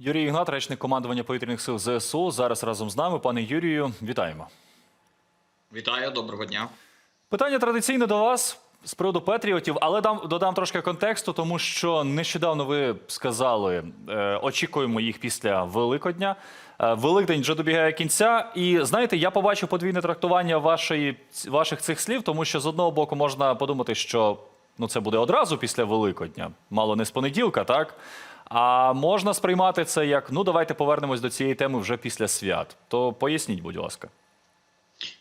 Юрій Ігнат, речник командування повітряних сил ЗСУ. Зараз разом з нами. Пане Юрію, вітаємо. Вітаю, доброго дня. Питання традиційне до вас з приводу Петріотів, але дам додам трошки контексту, тому що нещодавно ви сказали, е, очікуємо їх після Великодня. Е, Великдень вже добігає кінця, і знаєте, я побачив подвійне трактування вашої ваших цих слів, тому що з одного боку можна подумати, що ну це буде одразу після Великодня, мало не з понеділка, так. А можна сприймати це як ну давайте повернемось до цієї теми вже після свят. То поясніть, будь ласка.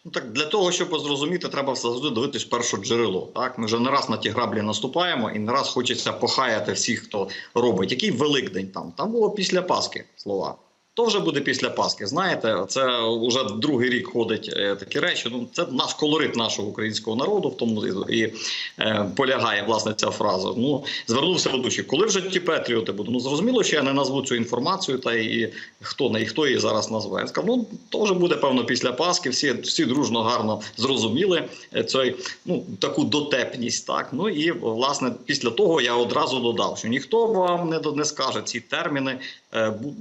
Ну так для того, щоб зрозуміти, треба завжди дивитись перше джерело. Так ми вже не раз на ті граблі наступаємо, і не раз хочеться похаяти всіх, хто робить. Який великдень там? Там було після Пасхи слова. То вже буде після Пасхи. Знаєте, це вже другий рік ходить е, такі речі. Ну це наш колорит нашого українського народу, в тому і, і е, полягає власне ця фраза. Ну звернувся ведучий. Коли вже ті патріоти будуть? Ну зрозуміло, що я не назву цю інформацію, та і хто не і хто її зараз назве. Я сказав, ну то вже буде певно після Пасхи. Всі всі дружно гарно зрозуміли е, цей ну таку дотепність. Так ну і власне після того я одразу додав, що ніхто вам не не скаже ці терміни. Е, бу-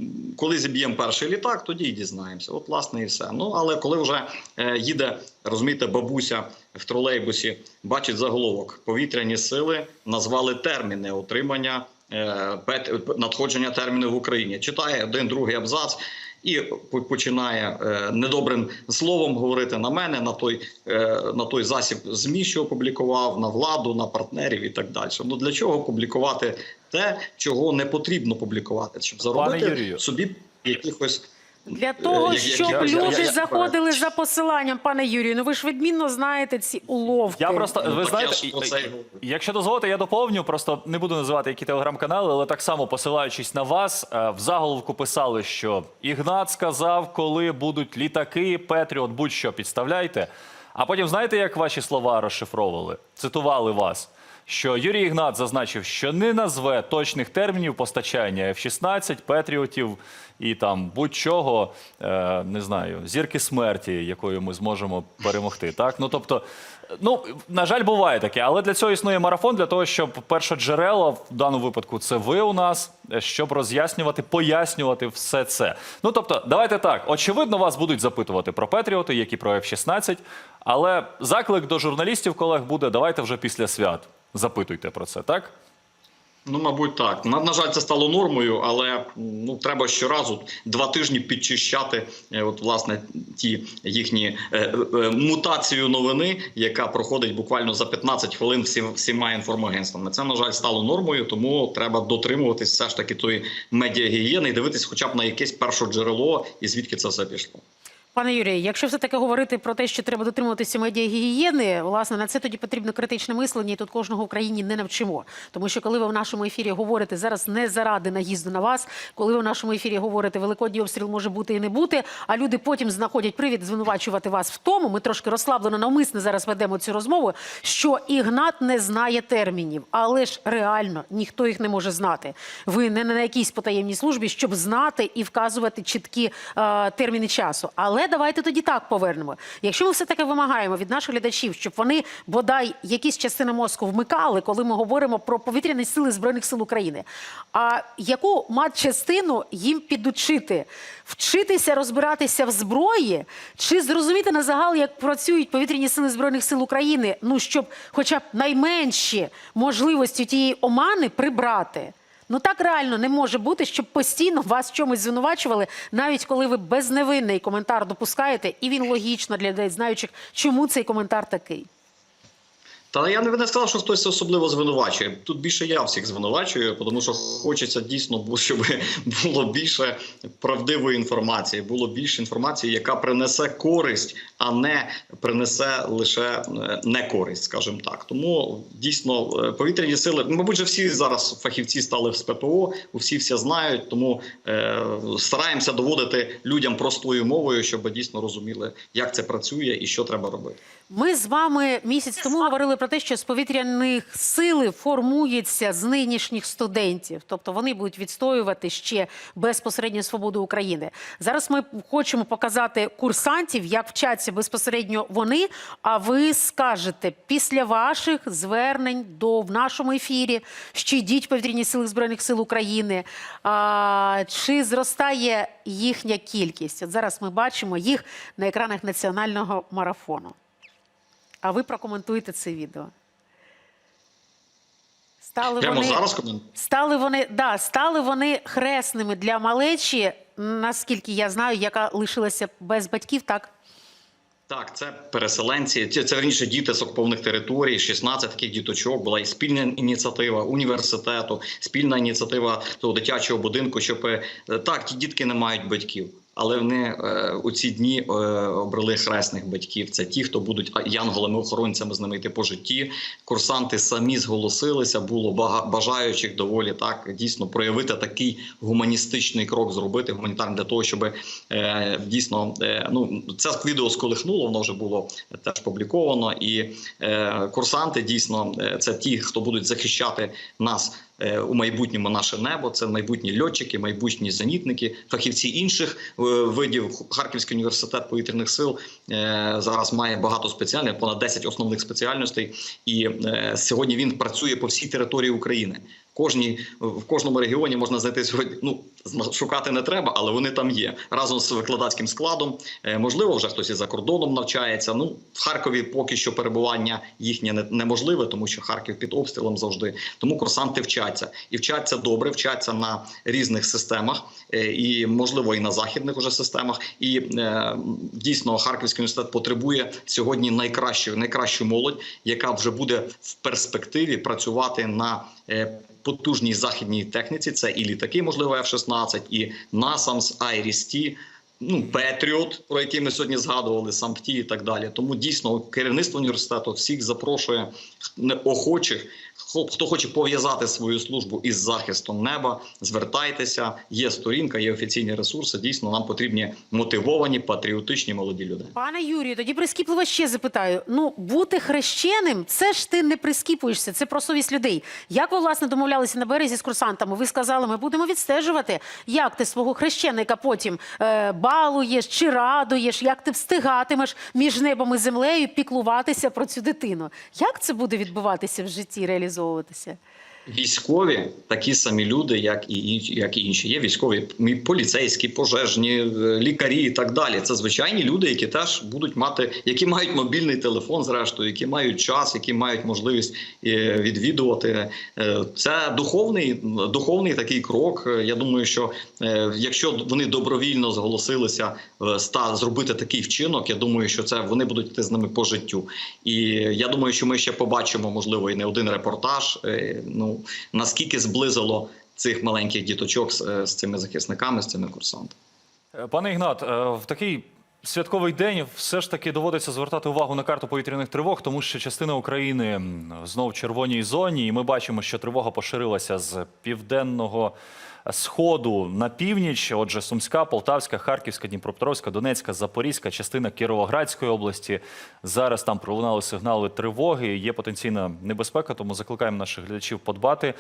Коли перший літак, тоді і дізнаємося. От, власне, і все. Ну але коли вже е, їде, розумієте, бабуся в тролейбусі, бачить заголовок: повітряні сили назвали терміни отримання е, надходження термінів в Україні. Читає один другий абзац. І починає е, недобрим словом говорити на мене, на той на той засіб змі, що опублікував, на владу, на партнерів і так далі. Ну для чого публікувати те, чого не потрібно публікувати, щоб заробити собі якихось Для того, щоб я- люди я- заходили за посиланням, пане Юрію. Ну ви ж відмінно знаєте ці уловки. Я просто Ну, ви знаєте, я й говорю. якщо дозволите, я доповню. Просто не буду називати які телеграм-канали, але так само посилаючись на вас, е, в заголовку писали, що Ігнат сказав, коли будуть літаки, Петріот, будь-що підставляйте. А потім знаєте, як ваші слова розшифровували? Цитували вас. Що Юрій Ігнат зазначив, що не назве точних термінів постачання F-16, Петріотів і там будь-чого, е, не знаю, зірки смерті, якою ми зможемо перемогти. Так, ну тобто, ну на жаль, буває таке, але для цього існує марафон, для того, щоб перше джерело в даному випадку це ви у нас, е, щоб роз'яснювати, пояснювати все це. Ну тобто, давайте так. Очевидно, вас будуть запитувати про Петріоти, як і про F-16, але заклик до журналістів, колег, буде давайте вже після свят. Запитуйте про це, так? Ну, мабуть, так. На, на жаль, це стало нормою, але ну треба щоразу два тижні підчищати, е, от власне ті їхні е, е, мутацію новини, яка проходить буквально за 15 хвилин всі, всіма інформагентствами. Це на жаль стало нормою, тому треба дотримуватись все ж таки тої медіагігієни і дивитись, хоча б на якесь перше джерело, і звідки це все пішло. Пане Юрію, якщо все таки говорити про те, що треба дотримуватися медіагігієни, власне на це тоді потрібно критичне мислення, і тут кожного в країні не навчимо. Тому що коли ви в нашому ефірі говорите зараз не заради наїзду на вас, коли ви в нашому ефірі говорите, великодній обстріл може бути і не бути, а люди потім знаходять привід звинувачувати вас в тому. Ми трошки розслаблено навмисно зараз ведемо цю розмову. Що Ігнат не знає термінів, але ж реально ніхто їх не може знати. Ви не на якійсь потаємній службі, щоб знати і вказувати чіткі е, терміни часу. Але давайте тоді так повернемо. Якщо ми все таки вимагаємо від наших глядачів, щоб вони бодай якісь частини мозку вмикали, коли ми говоримо про повітряні сили збройних сил України. А яку матчастину їм підучити? Вчитися розбиратися в зброї чи зрозуміти на загал, як працюють повітряні сили збройних сил України? Ну щоб, хоча б найменші можливості тієї омани прибрати. Ну так реально не може бути, щоб постійно вас чомусь звинувачували, навіть коли ви безневинний коментар допускаєте, і він логічно для людей, знаючих, чому цей коментар такий. Та я не не сказав, що хтось особливо звинувачує. Тут більше я всіх звинувачую, тому що хочеться дійсно, щоб було більше правдивої інформації, було більше інформації, яка принесе користь, а не принесе лише е, не користь, скажімо так. Тому дійсно е, повітряні сили, мабуть, же всі зараз фахівці стали з ППО, всі все знають. Тому е, стараємося доводити людям простою мовою, щоб дійсно розуміли, як це працює і що треба робити. Ми з вами місяць тому говорили про те, що з повітряних сили формується з нинішніх студентів, тобто вони будуть відстоювати ще безпосередньо свободу України. Зараз ми хочемо показати курсантів, як вчаться безпосередньо вони. А ви скажете після ваших звернень до в нашому ефірі, що йдіть повітряні сили збройних сил України. А, чи зростає їхня кількість? От зараз ми бачимо їх на екранах національного марафону. А ви прокоментуєте це відео. Стали Прямо вони, зараз коментую. стали вони, да, стали вони хресними для малечі, наскільки я знаю, яка лишилася без батьків, так? Так, це переселенці, це, це верніше діти з окупованих територій, 16 таких діточок. Була і спільна ініціатива університету, спільна ініціатива того дитячого будинку, щоб е, так, ті дітки не мають батьків. Але вони е, у ці дні е, обрали хресних батьків. Це ті, хто будуть янголами охоронцями з ними йти по житті. Курсанти самі зголосилися. Було бажаючих доволі так дійсно проявити такий гуманістичний крок, зробити гуманітарний для того, щоб е, дійсно ну це відео сколихнуло. Воно вже було теж публіковано. І курсанти дійсно це ті, хто будуть захищати нас у майбутньому наше небо. Це майбутні льотчики, майбутні зенітники, фахівці інших е, видів. Харківський університет повітряних сил е, зараз має багато спеціальних, понад 10 основних спеціальностей. І е, сьогодні він працює по всій території України. Кожній в кожному регіоні можна знайти сьогодні. Ну шукати не треба, але вони там є разом з викладацьким складом. Е, можливо, вже хтось і за кордоном навчається. Ну в Харкові поки що перебування їхнє неможливе, тому що Харків під обстрілом завжди. Тому курсанти вчаться і вчаться добре, вчаться на різних системах, е, і можливо і на західних уже системах. І е, дійсно Харківський університет потребує сьогодні найкращу, найкращу молодь, яка вже буде в перспективі працювати на потужній західній техніці. Це і літаки, можливо, F-16, і NASAMS, IRIS-T, ну, Петріот, про який ми сьогодні згадували, САМПТІ і так далі. Тому дійсно керівництво університету всіх запрошує охочих. Хто- хоче пов'язати свою службу із захистом неба, звертайтеся. Є сторінка, є офіційні ресурси. Дійсно, нам потрібні мотивовані, патріотичні молоді люди. Пане Юрію, тоді прискіпливо ще запитаю: ну, бути хрещеним, це ж ти не прискіпуєшся, це про совість людей. Як ви власне домовлялися на березі з курсантами? Ви сказали, ми будемо відстежувати, як ти свого хрещеника потім е, балуєш чи радуєш, як ти встигатимеш між небом і землею піклуватися про цю дитину. Як це буде відбуватися в житті, реалізовуватися? Військові такі самі люди, як і як і інші. Є військові поліцейські, пожежні, е, лікарі і так далі. Це звичайні люди, які теж будуть мати, які мають мобільний телефон, зрештою, які мають час, які мають можливість е, відвідувати. Е, Це духовний, духовний такий крок. Я думаю, що якщо вони добровільно зголосилися ста зробити такий вчинок, я думаю, що це вони будуть йти з ними по життю. І я думаю, що ми ще побачимо, можливо, і не один репортаж. е, Наскільки зблизило цих маленьких діточок з, е, з цими захисниками, з цими курсантами. Е, Пане Ігнат, е, в такий святковий день все ж таки доводиться звертати увагу на карту повітряних тривог, тому що частина України знову знов в червоній зоні, і ми бачимо, що тривога поширилася з південного сходу на північ. Отже, Сумська, Полтавська, Харківська, Дніпропетровська, Донецька, Запорізька, частина Кіровоградської області. Зараз там пролунали сигнали тривоги. Є потенційна небезпека, тому закликаємо наших глядачів подбати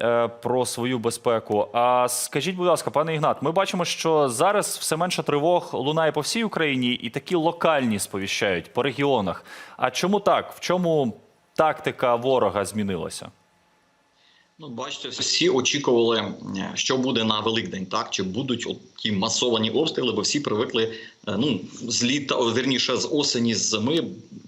е, про свою безпеку. А скажіть, будь ласка, пане Ігнат, ми бачимо, що зараз все менше тривог лунає по всій Україні, і такі локальні сповіщають по регіонах. А чому так? В чому тактика ворога змінилася? Ну, бачите, всі очікували, е, що буде на Великдень, так? Чи будуть ті масовані обстріли, бо всі привикли ну з літа, о, вірніше з осені, з зими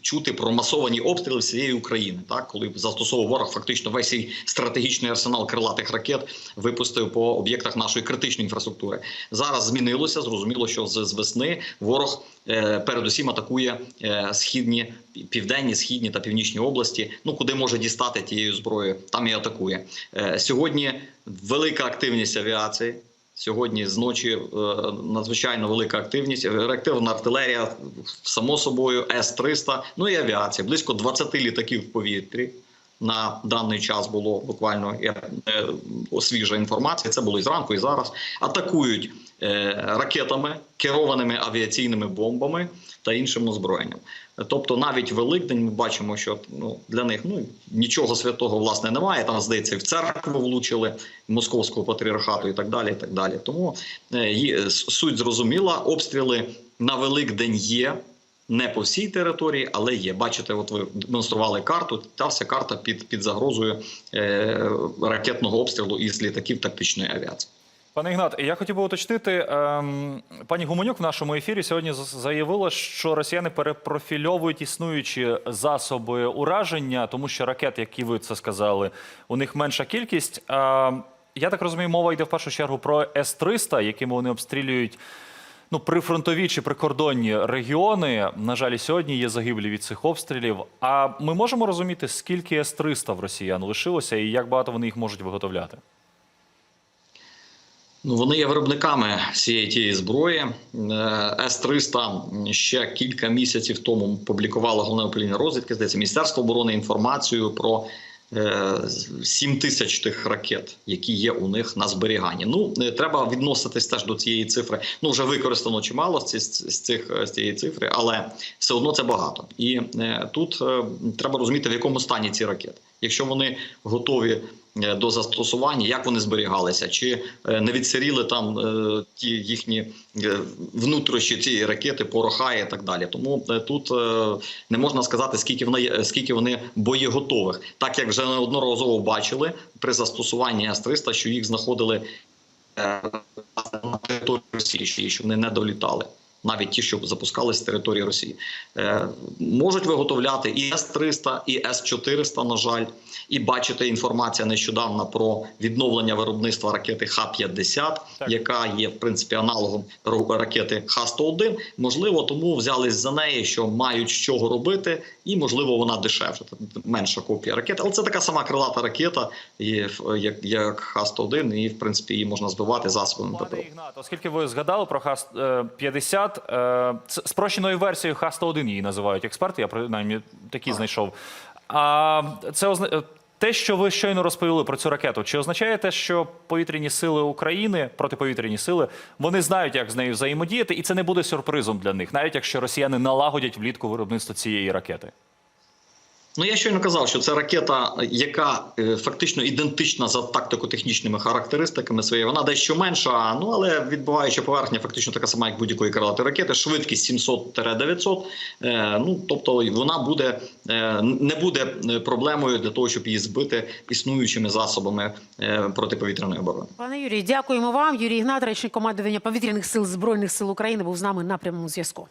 чути про масовані обстріли всієї України, так коли застосовував ворог фактично весь свій стратегічний арсенал крилатих ракет випустив по об'єктах нашої критичної інфраструктури. Зараз змінилося. Зрозуміло, що з, весни ворог е, передусім атакує е, східні, південні, східні та північні області. Ну куди може дістати тією зброєю, там і атакує. Е, сьогодні велика активність авіації. Сьогодні зночі е, надзвичайно велика активність. Реактивна артилерія, само собою, С-300, ну і авіація. Близько 20 літаків в повітрі. на даний час було буквально е, свіжа інформація. Це було і зранку, і зараз. Атакують ракетами, керованими авіаційними бомбами та іншим озброєнням. Тобто, навіть Великдень ми бачимо, що ну для них ну нічого святого власне немає. Там здається, в церкву влучили московського патріархату і так далі. І так далі. Тому е, суть зрозуміла. Обстріли на Великдень є. Не по всій території, але є. Бачите, от ви демонстрували карту. Та вся карта під, під загрозою е, ракетного обстрілу із літаків тактичної авіації. Пане Ігнат, я хотів би уточнити. Ем, пані Гуменюк в нашому ефірі сьогодні заявила, що росіяни перепрофільовують існуючі засоби ураження, тому що ракет, які ви це сказали, у них менша кількість. Ем, я так розумію, мова йде в першу чергу про С-300, якими вони обстрілюють. Ну, прифронтові чи прикордонні регіони, на жаль, сьогодні є загиблі від цих обстрілів. А ми можемо розуміти, скільки С-300 в росіян лишилося і як багато вони їх можуть виготовляти? Ну, вони є виробниками всієї тієї зброї. Е, С-300 ще кілька місяців тому публікувало головне управління розвідки, здається, Міністерство оборони інформацію про е, 7 тисяч тих ракет, які є у них на зберіганні. Ну, е, треба відноситись теж до цієї цифри. Ну, вже використано чимало з цих з цієї цифри, але все одно це багато. І е, тут е, треба розуміти, в якому стані ці ракети. Якщо вони готові е, до застосування, як вони зберігалися, чи е, не відсиріли там е, ті їхні е, внутрішні ці ракети, пороха і так далі. Тому е, тут е, не можна сказати, скільки вони скільки вони боєготових, так як вже неодноразово бачили при застосуванні С-300, що їх знаходили е, на території Росії, що вони не долітали. Навіть ті, що запускались з території Росії, е, можуть виготовляти і С-300, і С-400, на жаль, і бачите інформація нещодавно про відновлення виробництва ракети Х-50, яка є в принципі аналогом ракети Х-101. Можливо, тому взялись за неї, що мають з чого робити, і можливо вона дешевша, менша копія ракети. Але це така сама крилата ракета, як, як Х-101, і в принципі її можна збивати засобами ППО. Ігнат, оскільки ви згадали про Х-50, це спрощеною версією Х-101 її називають експерти, я принаймні такі знайшов. А це озна- те, що ви щойно розповіли про цю ракету, чи означає те, що повітряні сили України, протиповітряні сили, вони знають, як з нею взаємодіяти, і це не буде сюрпризом для них, навіть якщо росіяни налагодять влітку виробництво цієї ракети? Ну я щойно казав, що це ракета, яка е, фактично ідентична за тактико-технічними характеристиками своєю. Вона дещо менша, ну але відбуваюча поверхня фактично така сама, як будь-якої крилатої ракети. Швидкість 700-900. Е, ну тобто вона буде е, не буде проблемою для того, щоб її збити існуючими засобами протиповітряної оборони. Пане Юрій, дякуємо вам. Юрій Ігнат, речник командування повітряних сил Збройних сил України, був з нами на прямому зв'язку.